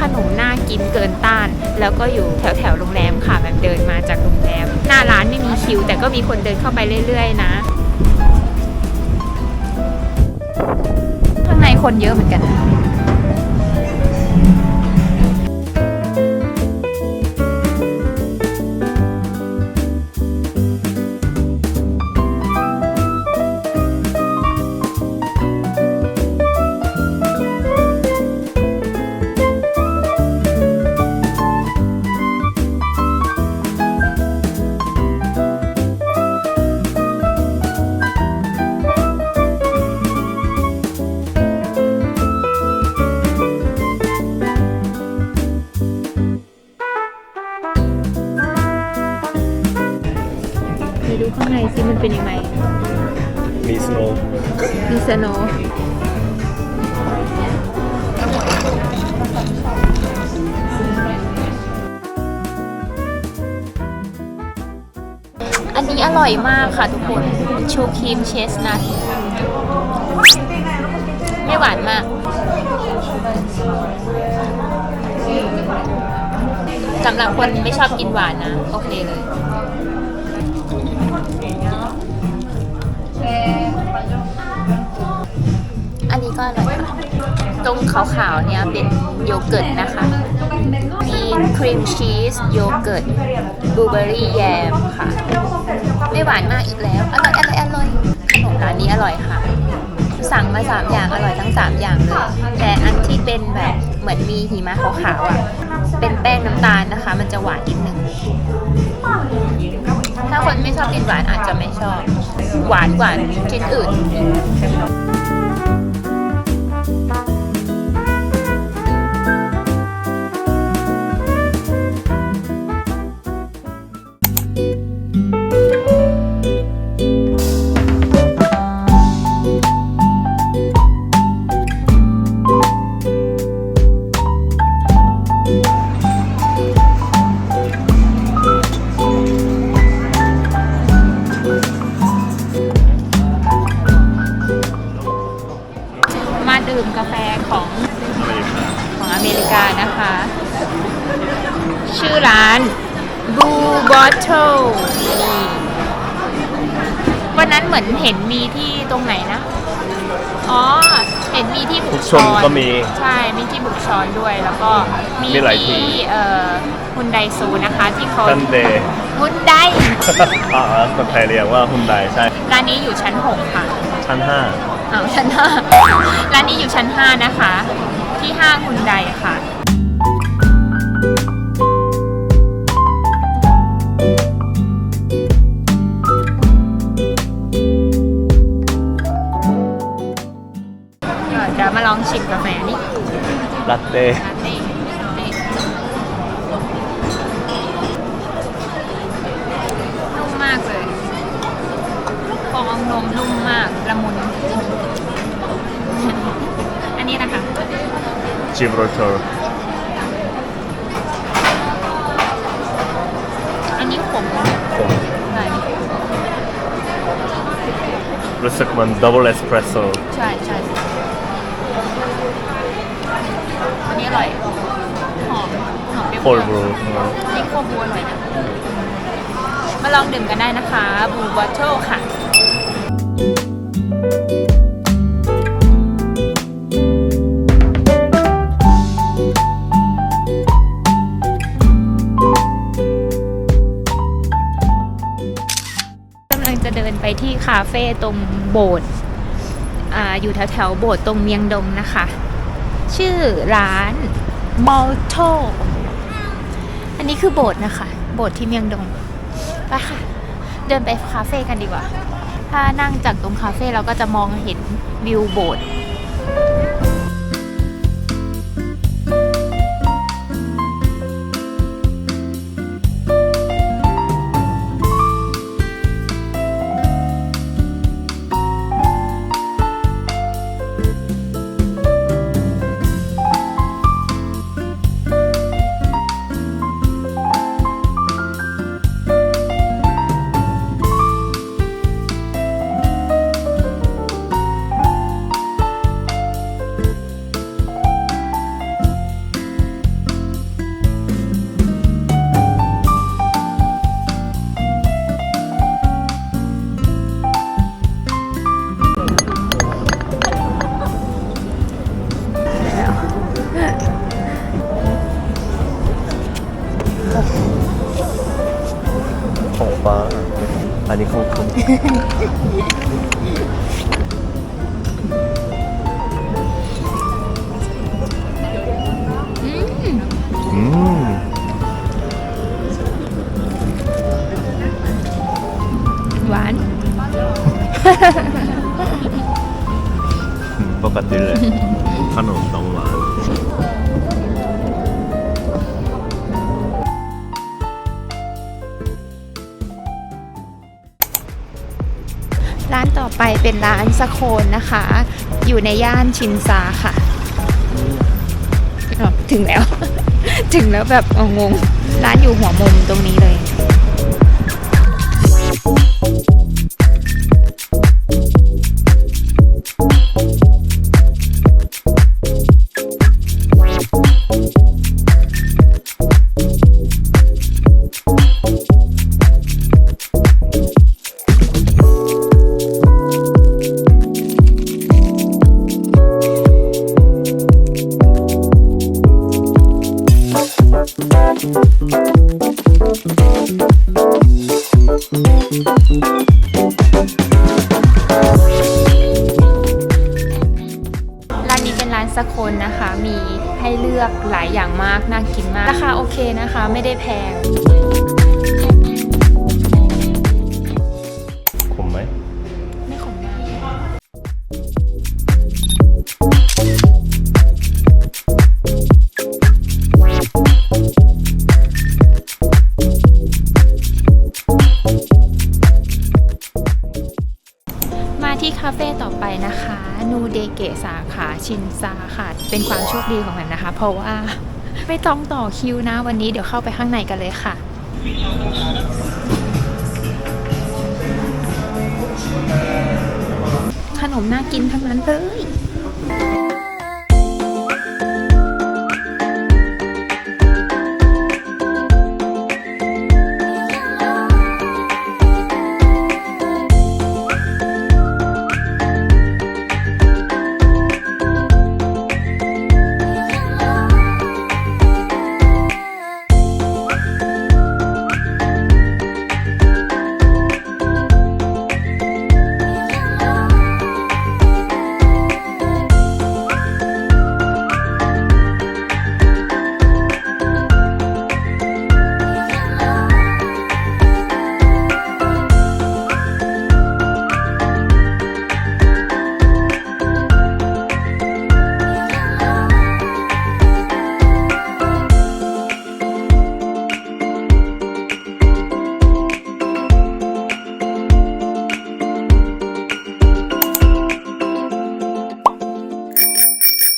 ขนมน่ากินเกินต้าน แล้วก็อยู่แถวแถวๆโรงแรมค่ะแบบเดินมาจากโรงแรม หน้าร้านไม่มีคิว แต่ก็มีคนเดินเข้าไปเรื่อยๆ นะ ข้างในคนเยอะเหมือนกัน ดูข้างในซิมันเป็นยังไง มีสโนว์มีสโนว์อันนี้อร่อยมากค่ะทุกคน ชูครีมเชสนัทไม่หวานมากสำหรับคนไม่ชอบกินหวานนะ โอเคเลย ตรงขาวๆเนี่ยเป็นโยเกิร์ตนะคะ มีครีมชีสโยเกิร์ตบลูเบอร์รี่แยมค่ะ ไม่หวานมากอีกแล้ว อร่อยอร่อยอร่อยขนมร้านนี้อร่อยค่ะ สั่งมาสามอย่างอร่อยทั้งสามอย่างเลย แต่อันที่เป็นแบบเหมือนมีหิมะขาวๆอะ เป็นแป้งน้ำตาลนะคะ มันจะหวานนิดนึงถ้าคนไม่ชอบกินหวานอาจจะไม่ชอบ หวานกว่าชิ้นอื่น วันนั้นเหมือนเห็นมีที่ตรงไหนนะ อ๋อ เห็นมีที่บุทุกกชชนอนก็มีใช่ มีที่บุกชอนด้วย แล้วก็มีมีหลายที่ ที่เอ่อฮุนไดซูนะคะ ที่เขาซันเดย์ ฮุนไดอ่าคนไทยเรียกว่าฮุนไดใช่ ร้านนี้อยู่ชั้น 6 ค่ะ ชั้นอ้าวชั้นห้าร้านนี้อยู่ชั้น5นะคะ ที่ห้างฮุนไดค่ะ ชิมกาแฟนี่5ลัตเต้ร้านนี้นี่นุ่มมากเลยฟองนมนุ่มมากละมุน อันนี้นะคะจิบโรเตอร์อันนี้ขมผมใช่รู้สึกเหมันดับเบิลเอสเปรสโซ่ใช่ใช่อั นนี้อร่อย หอม หอมเปรี้ยวโคลบรูๆนี่โคบูอร่อยนะ มาลองดื่มกันได้นะคะบูบอทเทิลค่ะกำลังจะเดินไปที่คาเฟ่ตรงโบสถ์อ่าอยู่แถวแถวๆโบสถ์ตรงเมียงดงนะคะ ชื่อร้านมอลโตอันนี้คือโบสถ์นะคะ โบสถ์ที่เมียงดงไปค่ะ เดินไปคาเฟ่กันดีกว่า ถ้านั่งจากตรงคาเฟ่เราก็จะมองเห็นวิวโบสถ์ ของฟ้า อันนี้ของคุณมหวาน ปกติเลย ขนมต้องหวาน ร้านต่อไปเป็นร้านสะโคนนะคะ อยู่ในย่านชินซาค่ะอ๋อถึงแล้ว ถึงแล้วแบบงงๆร้านอยู่หัวมุมตรงนี้เลย ร้านนี้เป็นร้านสะคนนะคะ มีให้เลือกหลายอย่างมาก น่ากินมาก ราคาโอเคนะคะ ไม่ได้แพง ที่คาเฟ่ต่อไปนะคะนูเดเกะสาขาชินซาค่ะ เป็นความโชคดีของมันนะคะ เพราะว่าไม่ต้องต่อคิวนะวันนี้เดี๋ยวเข้าไปข้างในกันเลยค่ะขนมน่ากินทั้งนั้นเลย